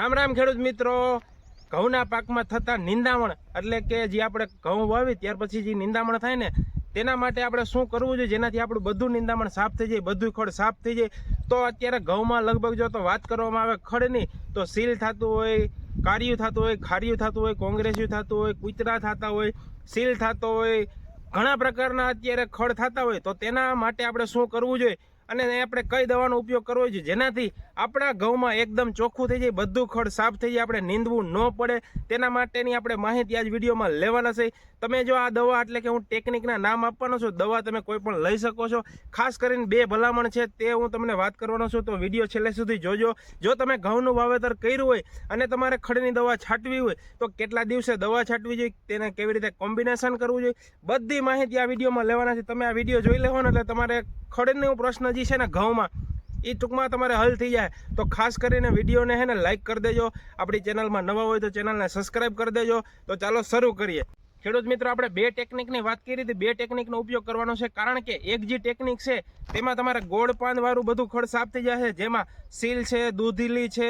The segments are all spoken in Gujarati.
રામ રામ ખેડૂત મિત્રો. ઘઉંના પાકમાં થતા નિંદામણ એટલે કે જે આપણે ઘઉં વાવી ત્યાર પછી જે નિંદામણ થાય ને, તેના માટે આપણે શું કરવું જોઈએ? જેનાથી આપણું બધું નિંદામણ સાફ થઈ જાય, બધું ખડ સાફ થઈ જાય. તો અત્યારે ઘઉંમાં લગભગ જો તો વાત કરવામાં આવે ખડની તો સીલ થતું હોય, કાર્યું થતું હોય, ખાર્યું થતું હોય, કોંગ્રેસ્યું થતું હોય, કૂતરા થતા હોય, સીલ થતો હોય, ઘણા પ્રકારના અત્યારે ખડ થતા હોય. તો તેના માટે આપણે શું કરવું જોઈએ? અને આપણે કઈ દવાનો ઉપયોગ કરવો જોઈએ જેનાથી આપણા ઘઉંમાં એકદમ ચોખ્ખું થઈ જાય, બધું ખડ સાફ થઈ જાય, આપણે નીંદવું ન પડે. તેના માટેની આપણે માહિતી આજ વિડીયોમાં લેવાના છે. તમે જો આ દવા, એટલે કે હું ટેકનિકના નામ આપવાનો છું, દવા તમે કોઈ પણ લઈ શકો છો. ખાસ કરીને બે ભલામણ છે, તે હું તમને વાત કરવાનો છું. તો વીડિયો છેલ્લે સુધી જોજો. જો તમે ઘઉંનું વાવેતર કર્યું હોય અને તમારે ખડની દવા છાંટવી હોય, તો કેટલા દિવસે દવા છાંટવી જોઈએ? તેને કેવી રીતે કોમ્બિનેશન કરવું જોઈએ? બધી માહિતી આ વિડીયોમાં લેવાના છે. તમે આ વીડિયો જોઈ લેવો એટલે તમારે ખડનો પ્રશ્ન જે છે ને ઘઉંમાં, એ ટૂંકમાં તમારે હલ થઈ જાય. તો ખાસ કરીને વિડીયોને હે ને લાઇક કરી દેજો. આપણી ચેનલમાં નવા હોય તો ચેનલને સબસ્ક્રાઇબ કરી દેજો. તો ચાલો શરૂ કરીએ. ખેડૂત મિત્રો, આપણે બે ટેકનિકની વાત કરી હતી. બે ટેકનિકનો ઉપયોગ કરવાનો છે. કારણ કે એક જે ટેકનિક છે, તેમાં તમારે ગોળ પાન બધું ખડ સાફ થઈ જશે જેમાં સીલ છે, દૂધીલી છે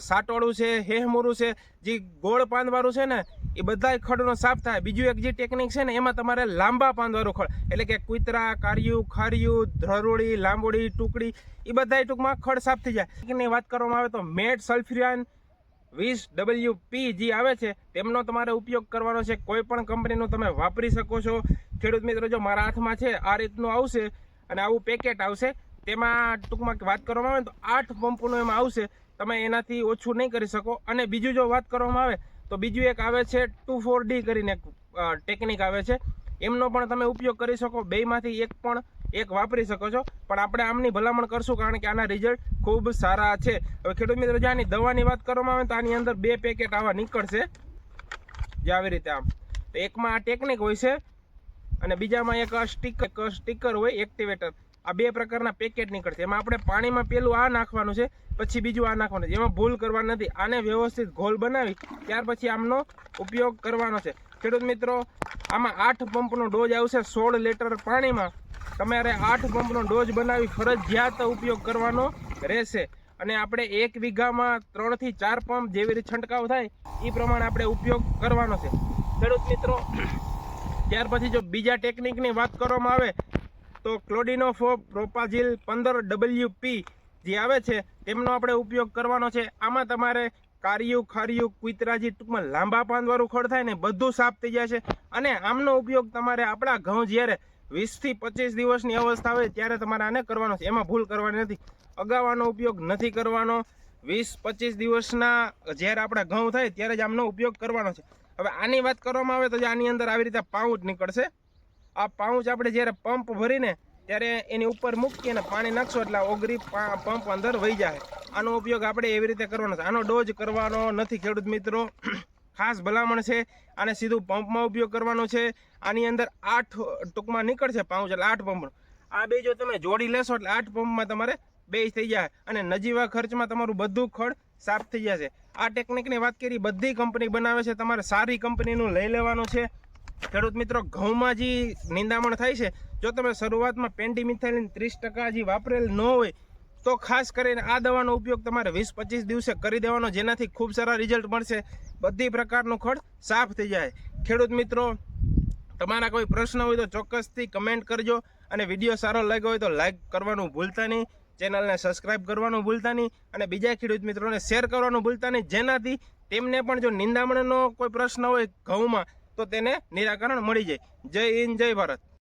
સાટોળું છે, હેહમુરું છે, જે ગોળ પાંદવાળું છે ને, એ બધાય ખડનો સાફ થાય. બીજું એક જે ટેકનિક છે ને, એમાં તમારે લાંબા પાંદવાળું વાળું ખડ, એટલે કે કુતરા, કાર્યું, ખાર્યું ધરોળી લાંબોડી, ટુકડી, એ બધાય ટૂંકમાં ખડ સાફ થઈ જાય. એની વાત કરવામાં આવે તો મેટ સલ્ફ્યુરાન વીસ ડબલ્યુ પી જે આવે છે, તેમનો તમારે ઉપયોગ કરવાનો છે. કોઈ પણ કંપનીનું તમે વાપરી શકો છો. ખેડૂત મિત્રો, જો મારા હાથમાં છે, આ રીતનું આવશે અને આવું પેકેટ આવશે, તેમાં ટૂંકમાં વાત કરવામાં આવે તો આઠ પંપોનું એમાં આવશે. તમે એનાથી ઓછું નહીં કરી શકો. અને બીજું જો વાત કરવામાં આવે, તો બીજું એક આવે છે ટુ ફોર ડી કરીને એક ટેકનિક આવે છે. એમનો પણ તમે ઉપયોગ કરી શકો. બેમાંથી એક પણ એક વાપરી શકો છો. પણ આપણે આમની ભલામણ કરશું કારણ કે આના રિઝલ્ટ ખૂબ સારા છે. હવે ખેડૂત મિત્રો, જે આની દવાની વાત કરવામાં આવે તો આની અંદર બે પેકેટ આવા નીકળશે. જે આવી રીતે આમ. તો એકમાં આ ટેકનિક હોય છે અને બીજામાં એક સ્ટીકર સ્ટીકર હોય એક્ટિવેટર આ બે પ્રકારના પેકેટ નીકળશે. એમાં આપણે પાણીમાં પેલું આ નાખવાનું છે, પછી બીજું આ નાખવાનું છે. એમાં ભૂલ કરવાની નથી. આને વ્યવસ્થિત ઘોલ બનાવી, ત્યાર પછી આમનો ઉપયોગ કરવાનો છે. ખેડૂત મિત્રો, આમાં આઠ પંપનો ડોઝ આવશે સોળ લીટર પાણીમાં. તમારે આઠ પંપનો ડોઝ બનાવી ફરજિયાત ઉપયોગ કરવાનો રહેશે. અને આપણે એક વીઘામાં ત્રણથી ચાર પંપ જેવી રીતે છંટકાવ થાય એ પ્રમાણે આપણે ઉપયોગ કરવાનો છે. ખેડૂત મિત્રો, ત્યાર પછી જો બીજા ટેકનિકની વાત કરવામાં આવે તો ક્લોડિનોફોબ પ્રોપાઝિલ પંદર ડબલ્યુ પી જે આવે છે, તેમનો આપણે ઉપયોગ કરવાનો છે. આમાં તમારે કાર્યું ખાર્યું કુતરાજી ટૂંકમાં લાંબા પાંદવાળું ખડ થાય ને બધું સાફ થઈ જાય છે. અને આમનો ઉપયોગ તમારે આપણા ઘઉં જ્યારે વીસથી પચીસ દિવસની અવસ્થા હોય ત્યારે તમારે આને કરવાનો છે. એમાં ભૂલ કરવાની નથી. અગાઉ આનો ઉપયોગ નથી કરવાનો. વીસ પચીસ દિવસના જ્યારે આપણા ઘઉં થાય ત્યારે જ આમનો ઉપયોગ કરવાનો છે. હવે આની વાત કરવામાં આવે તો જે આની અંદર આવી રીતે પાઉચ નીકળશે. આ પાઉચ આપણે જ્યારે પંપ ભરીને ત્યારે એની ઉપર મૂકી અને પાણી નાખશો એટલે ઓગરી પંપ અંદર વહી જાય. આનો ઉપયોગ આપણે એવી રીતે કરવાનો છે. આનો ડોઝ કરવાનો નથી ખેડૂત મિત્રો. ખાસ ભલામણ છે. આને સીધું પંપમાં ઉપયોગ કરવાનો છે. આની અંદર આઠ ટૂંકમાં નીકળશે પાઉચ એટલે આઠ પંપ આ બે જો તમે જોડી લેશો એટલે આઠ પંપમાં તમારે બે થઈ જાય. અને નજીવા ખર્ચમાં તમારું બધું ખડ સાફ થઈ જશે. આ ટેકનિકની વાત કરી, બધી કંપની બનાવે છે. તમારે સારી કંપનીનું લઈ લેવાનું છે. ખેડૂત મિત્રો ઘઉંમાં જે નિંદામણ થાય છે. જો તમે શરૂઆતમાં પેન્ટીમિથાઇલિન ત્રીસ ટકા જે વાપરેલ ન હોય, તો ખાસ કરીને આ દવાનો ઉપયોગ તમારે વીસ પચીસ દિવસે કરી દેવાનો, જેનાથી ખૂબ સારા રિઝલ્ટ મળશે. બધી પ્રકારનું ખડ સાફ થઈ જાય. ખેડૂત મિત્રો, તમારા કોઈ પ્રશ્ન હોય તો ચોક્કસથી કમેન્ટ કરજો અને વીડિયો સારો લાગ્યો હોય તો લાઈક કરવાનું ભૂલતા નહીં. ચેનલને સબસ્ક્રાઇબ કરવાનું ભૂલતા નહીં અને બીજા ખેડૂત મિત્રોને શેર કરવાનું ભૂલતા નહીં. જેનાથી તેમને પણ જો નિંદામણનો કોઈ પ્રશ્ન હોય ઘઉંમાં તો તેને નિરાકરણ મળી જાય. જય હિન્દ જય ભારત.